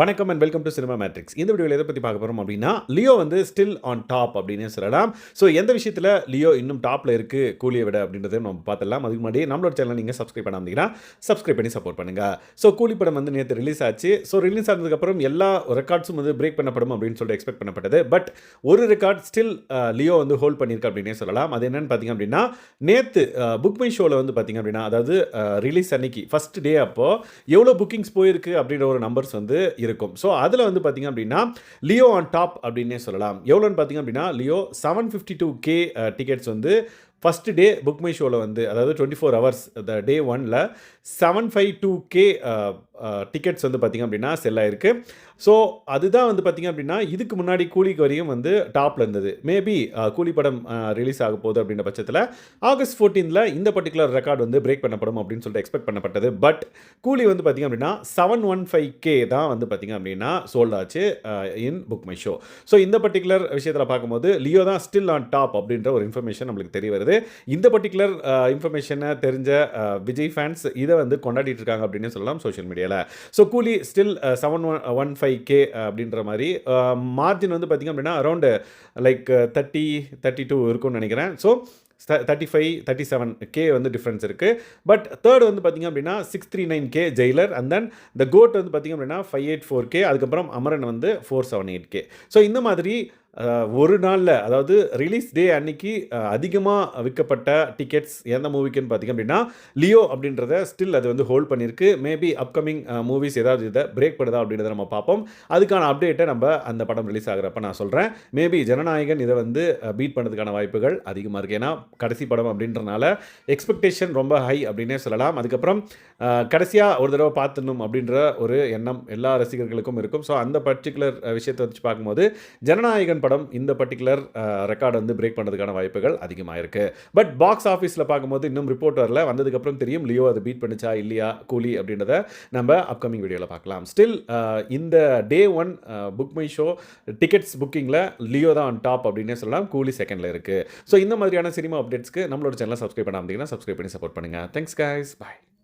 வணக்கம் and welcome to cinema matrix இந்த வீடியோவில் எதை பற்றி பார்க்க போகிறோம் அப்படின்னா லியோ வந்து ஸ்டில் ஆன் டாப் அப்படின்னு சொல்லலாம். ஸோ எந்த விஷயத்தில் லியோ இன்னும் டாப்பில் இருக்குது கூலியை விட அப்படின்றத நம்ம பார்த்துடலாம். அதுக்கு முன்னாடி நம்மளோட சேனல் நீங்கள் சப்ஸ்கிரைப் பண்ணாமீங்கன்னா சப்ஸ்கிரைப் பண்ணி சப்போர்ட் பண்ணுங்கள் ஸோ கூலி படம் வந்து நேற்று ரிலீஸ் ஆச்சு. ஸோ ரிலீஸ் ஆனதுக்கப்புறம் எல்லா ரெக்கார்ட்ஸும் வந்து பிரேக் பண்ணப்படும் அப்படின்னு சொல்லிட்டு எக்ஸ்பெக்ட் பண்ணப்பட்டது. பட் ஒரு ரெக்கார்ட் ஸ்டில் லியோ வந்து ஹோல்ட் பண்ணியிருக்கு அப்படின்னே சொல்லலாம். அது என்னென்னு பார்த்தீங்க அப்படின்னா நேற்று புக் மை ஷோவில் வந்து பார்த்தீங்க அப்படின்னா அதாவது ரிலீஸ் அன்னைக்கு ஃபஸ்ட் டே அப்போ எவ்வளோ புக்கிங்ஸ் போயிருக்கு அப்படின்ற ஒரு நம்பர்ஸ் வந்து இருக்கும். ஸோ அதில் வந்து பார்த்திங்க அப்படின்னா லியோ ஆன் டாப் அப்படின்னே சொல்லலாம். எவ்வளோன்னு பார்த்தீங்க அப்படின்னா Leo seven fifty two K tickets வந்து ஃபஸ்ட்டு டே புக் மை ஷோவில் வந்து அதாவது twenty four hours the day ஒனில் seven five two K tickets வந்து பார்த்திங்க அப்படின்னா செல் ஆயிருக்கு. ஸோ அதுதான் வந்து பார்த்திங்க அப்படின்னா இதுக்கு முன்னாடி கூலிக்கு வரையும் வந்து டாப்பில் இருந்தது. மேபி uh, கூலி படம் uh, ரிலீஸ் ஆக போகுது அப்படின்ற பட்சத்தில் ஆகஸ்ட் ஃபோர்டீனில் இந்த பர்டிகுலர் ரெக்கார்டு வந்து பிரேக் பண்ணப்படும் அப்படின்னு சொல்லிட்டு எக்ஸ்பெக்ட் பண்ணப்பட்டது. பட் கூலி வந்து பார்த்திங்க அப்படின்னா செவன் ஒன் ஃபைவ் கே தான் வந்து பார்த்திங்க அப்படின்னா சோல்ட் ஆச்சு in book my show so இந்த பர்டிகுலர் விஷயத்தில் பார்க்கும்போது லியோ தான் ஸ்டில் ஆன் டாப் அப்படின்ற ஒரு இன்ஃபர்மேஷன் நம்மளுக்கு தெரிய வருது. இந்த பர்டிகுலர் இன்ஃபர்மேஷனை தெரிஞ்ச விஜய் ஃபேன்ஸ் இதை வந்து கொண்டாடிட்டு இருக்காங்க அப்படின்னு சொல்லலாம் சோஷியல் மீடியாவில் so Coolie still seven one one five K அப்படின்ற மாதிரி மார்ஜின் வந்து பார்த்திங்க அப்படின்னா around like thirty thirty two இருக்கும்னு நினைக்கிறேன். So thirty five thirty seven K வந்து டிஃப்ரென்ஸ் இருக்குது பட் தேர்ட் வந்து பார்த்திங்க அப்படின்னா six three nine K Jailer and then the GOAT வந்து பார்த்திங்க அப்படின்னா ஃபைவ் எயிட் ஃபோர் கே அதுக்கப்புறம் அமரன் வந்து four seven eight K so இந்த மாதிரி ஒரு நாளில் அதாவது ரிலீஸ் டே அன்னைக்கு அதிகமாக விற்கப்பட்ட டிக்கெட்ஸ் எந்த மூவிக்குன்னு பார்த்திங்க அப்படின்னா லியோ அப்படின்றத ஸ்டில் அது வந்து ஹோல்ட் பண்ணியிருக்கு. மேபி அப்கமிங் மூவிஸ் ஏதாவது இதை பிரேக் பண்ணுதா அப்படின்றத நம்ம பார்ப்போம். அதுக்கான அப்டேட்டை நம்ம அந்த படம் ரிலீஸ் ஆகிறப்ப நான் சொல்கிறேன் மேபி ஜனநாயகன் இதை வந்து பீட் பண்ணதுக்கான வாய்ப்புகள் அதிகமாக இருக்குது ஏன்னா கடைசி படம் அப்படின்றனால எக்ஸ்பெக்டேஷன் ரொம்ப ஹை அப்படின்னே சொல்லலாம். அதுக்கப்புறம் கடைசியாக ஒரு தடவை பார்த்துடணும் அப்படின்ற ஒரு எண்ணம் எல்லா ரசிகர்களுக்கும் இருக்கும். ஸோ அந்த பர்டிகுலர் விஷயத்தை வச்சு பார்க்கும்போது ஜனநாயகன் படம் இந்த பர்டிகுலர் ரெக்கார்டு வந்து பிரேக் பண்ணுறதுக்கான வாய்ப்புகள் அதிகமாக இருக்குது பட் பாக்ஸ் ஆஃபீஸில் பார்க்கும்போது இன்னும் ரிப்போர்ட் வரல. வந்ததுக்கப்புறம் தெரியும் லியோ அதை பீட் பண்ணிச்சா இல்லையா கூலி அப்படின்றத நம்ம அப்கமிங் வீடியோவில் பார்க்கலாம். ஸ்டில் இந்த day one book my show tickets புக்கிங்கில் Leo தான் ஆன் டாப் அப்படின்னே சொல்லலாம் கூலி செகண்டில் இருக்குது ஸோ இந்த மாதிரியான சினிமா அப்டேட்ஸ்க்கு நம்மளோட சேனலை சப்ஸ்கிரைப் பண்ணாமல் சப்ஸ்கிரைப் பண்ணி சப்போர்ட் பண்ணுங்கள் தேங்க்ஸ் கைஸ் பாய்